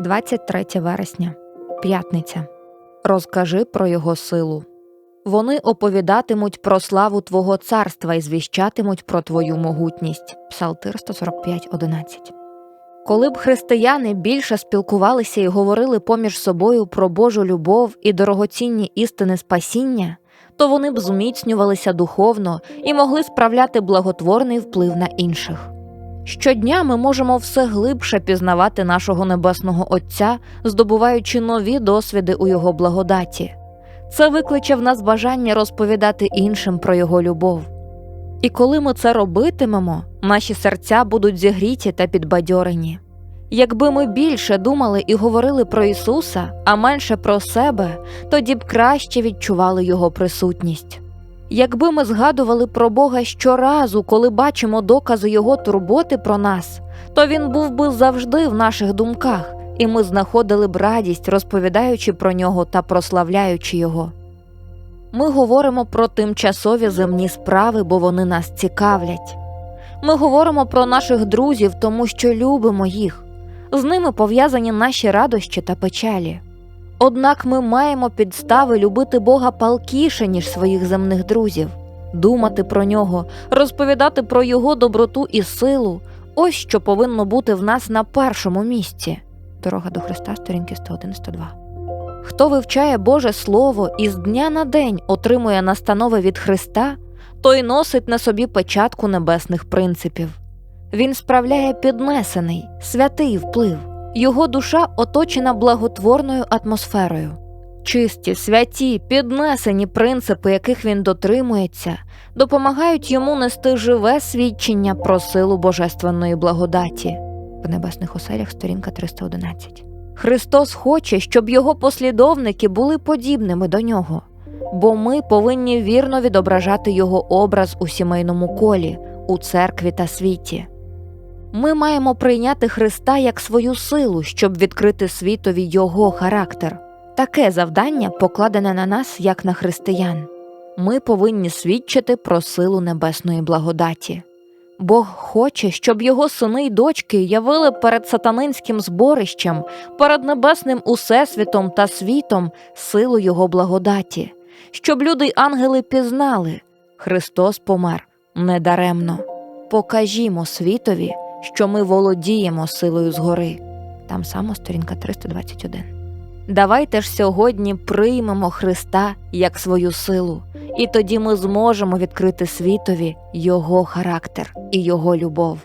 23 вересня, п'ятниця. Розкажи про його силу. Вони оповідатимуть про славу Твого царства і звіщатимуть про Твою могутність. Псалтир 145.11. Коли б християни більше спілкувалися і говорили поміж собою про Божу любов і дорогоцінні істини спасіння, то вони б зміцнювалися духовно і могли справляти благотворний вплив на інших. Щодня ми можемо все глибше пізнавати нашого небесного Отця, здобуваючи нові досвіди у Його благодаті. Це викличе в нас бажання розповідати іншим про Його любов. І коли ми це робитимемо, наші серця будуть зігріті та підбадьорені. Якби ми більше думали і говорили про Ісуса, а менше про себе, тоді б краще відчували Його присутність. Якби ми згадували про Бога щоразу, коли бачимо докази Його турботи про нас, то Він був би завжди в наших думках, і ми знаходили б радість, розповідаючи про нього та прославляючи Його. Ми говоримо про тимчасові земні справи, бо вони нас цікавлять. Ми говоримо про наших друзів, тому що любимо їх. З ними пов'язані наші радощі та печалі. Однак ми маємо підстави любити Бога палкіше, ніж своїх земних друзів, думати про нього, розповідати про Його доброту і силу. Ось що повинно бути в нас на першому місці. Дорога до Христа, сторінки 101-102. Хто вивчає Боже Слово і з дня на день отримує настанови від Христа, той носить на собі печатку небесних принципів. Він справляє піднесений, святий вплив. Його душа оточена благотворною атмосферою. Чисті, святі, піднесені принципи, яких він дотримується, допомагають йому нести живе свідчення про силу божественної благодаті. В небесних оселях сторінка 311. Христос хоче, щоб його послідовники були подібними до нього, бо ми повинні вірно відображати його образ у сімейному колі, у церкві та світі. Ми маємо прийняти Христа як свою силу, щоб відкрити світові Його характер. Таке завдання покладене на нас як на християн. Ми повинні свідчити про силу небесної благодаті. Бог хоче, щоб його сини й дочки явили перед сатанинським зборищем, перед небесним усесвітом та світом силу Його благодаті, щоб люди й ангели пізнали Христос помер недаремно. Покажімо світові що ми володіємо силою згори. Там само сторінка 321. Давайте ж сьогодні приймемо Христа як свою силу, і тоді ми зможемо відкрити світові Його характер і Його любов.